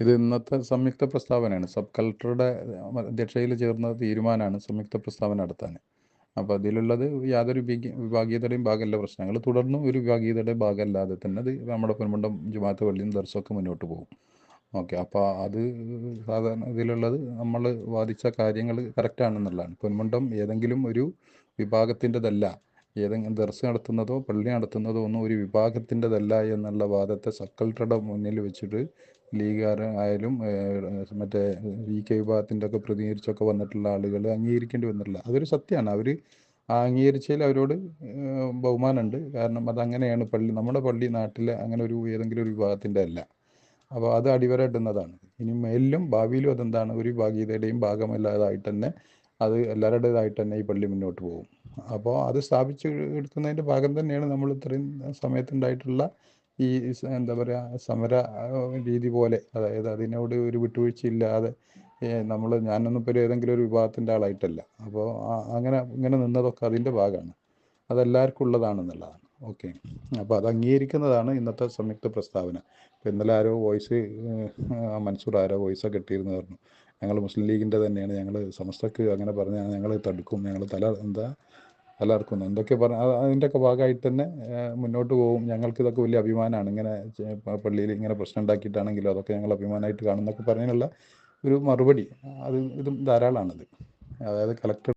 ഇത് ഇന്നത്തെ സംയുക്ത പ്രസ്താവനയാണ്. സബ് കളക്ടറുടെ അധ്യക്ഷതയിൽ ചേർന്ന തീരുമാനമാണ് സംയുക്ത പ്രസ്താവന നടത്താൻ. അപ്പോൾ അതിലുള്ളത് യാതൊരു വിഭാഗീ വിഭാഗീയതയുടെയും ഭാഗമല്ല പ്രശ്നങ്ങൾ. തുടർന്നും ഒരു വിഭാഗീയതയുടെ ഭാഗമല്ലാതെ തന്നെ അത് നമ്മുടെ പൊന്മുണ്ടം ജുമാത്ത് പള്ളിയും ദർശമൊക്കെ മുന്നോട്ട് പോകും. ഓക്കെ അപ്പോൾ അത് സാധാരണ ഇതിലുള്ളത് നമ്മൾ വാദിച്ച കാര്യങ്ങൾ കറക്റ്റാണെന്നുള്ളതാണ്. പൊന്മുണ്ടം ഏതെങ്കിലും ഒരു വിഭാഗത്തിന്റെതല്ല. ഏതെങ്കിലും ദർസ് നടത്തുന്നതോ പള്ളി നടത്തുന്നതോ ഒന്നും ഒരു വിഭാഗത്തിന്റെതല്ല എന്നുള്ള വാദത്തെ സബ് കളക്ടറുടെ മുന്നിൽ വെച്ചിട്ട് ലീഗുകാർ ആയാലും മറ്റേ വി കെ വിഭാഗത്തിന്റെ ഒക്കെ പ്രതികരിച്ചൊക്കെ വന്നിട്ടുള്ള ആളുകൾ അംഗീകരിക്കേണ്ടി വന്നിട്ടില്ല. അതൊരു സത്യമാണ് അവർ അംഗീകരിച്ചതിൽ അവരോട് ബഹുമാനമുണ്ട്. കാരണം അതങ്ങനെയാണ് പള്ളി നമ്മുടെ പള്ളി നാട്ടിലെ അങ്ങനെ ഒരു ഏതെങ്കിലും ഒരു വിഭാഗത്തിന്റെ അല്ല. അപ്പോൾ അത് അടിവരയിടുന്നതാണ് ഇനി മേലിലും ഭാവിയിലും അതെന്താണ്? ഒരു വിഭാഗീയതയുടെയും ഭാഗമല്ലാതായിട്ട് തന്നെ അത് എല്ലാവരുടേതായിട്ട് തന്നെ ഈ പള്ളി മുന്നോട്ട് പോകും. അപ്പോൾ അത് സ്ഥാപിച്ച് എടുക്കുന്നതിന്റെ ഭാഗം തന്നെയാണ് നമ്മൾ ഇത്രയും സമയത്തുണ്ടായിട്ടുള്ള ഈ എന്താ പറയുക സമര രീതി പോലെ. അതായത് അതിനോട് ഒരു വിട്ടുവീഴ്ചയില്ലാതെ നമ്മൾ ഞാനൊന്നും ഇപ്പോൾ ഏതെങ്കിലും ഒരു വിഭാഗത്തിന്റെ ആളായിട്ടല്ല. അപ്പോൾ അങ്ങനെ ഇങ്ങനെ നിന്നതൊക്കെ അതിന്റെ ഭാഗമാണ്. അതെല്ലാവർക്കും ഉള്ളതാണെന്നുള്ളതാണ് ഓക്കെ. അപ്പോൾ അത് അംഗീകരിക്കുന്നതാണ് ഇന്നത്തെ സംയുക്ത പ്രസ്താവന. ഇപ്പോൾ ഇന്നലെ ആരോ വോയിസ് മൻസൂർ ആരോ വോയിസൊക്കെ കിട്ടിയിരുന്നു പറഞ്ഞു. ഞങ്ങൾ മുസ്ലിം ലീഗിന്റെ തന്നെയാണ്. ഞങ്ങൾ സമസ്തക്ക് അങ്ങനെ പറഞ്ഞാൽ ഞങ്ങൾ തടുക്കും. ഞങ്ങൾ തല എന്താ തലർക്കുന്നു എന്തൊക്കെ പറഞ്ഞ അതിന്റെയൊക്കെ ഭാഗമായിട്ട് തന്നെ മുന്നോട്ട് പോകും. ഞങ്ങൾക്ക് ഇതൊക്കെ വലിയ അഭിമാനമാണ്. ഇങ്ങനെ പള്ളിയിൽ ഇങ്ങനെ പ്രശ്നം ഉണ്ടാക്കിയിട്ടാണെങ്കിലും അതൊക്കെ ഞങ്ങൾ അഭിമാനമായിട്ട് കാണുന്നൊക്കെ പറഞ്ഞതിനുള്ള ഒരു മറുപടി. അത് ഇതും ധാരാളമാണത് അതായത് കളക്ടർ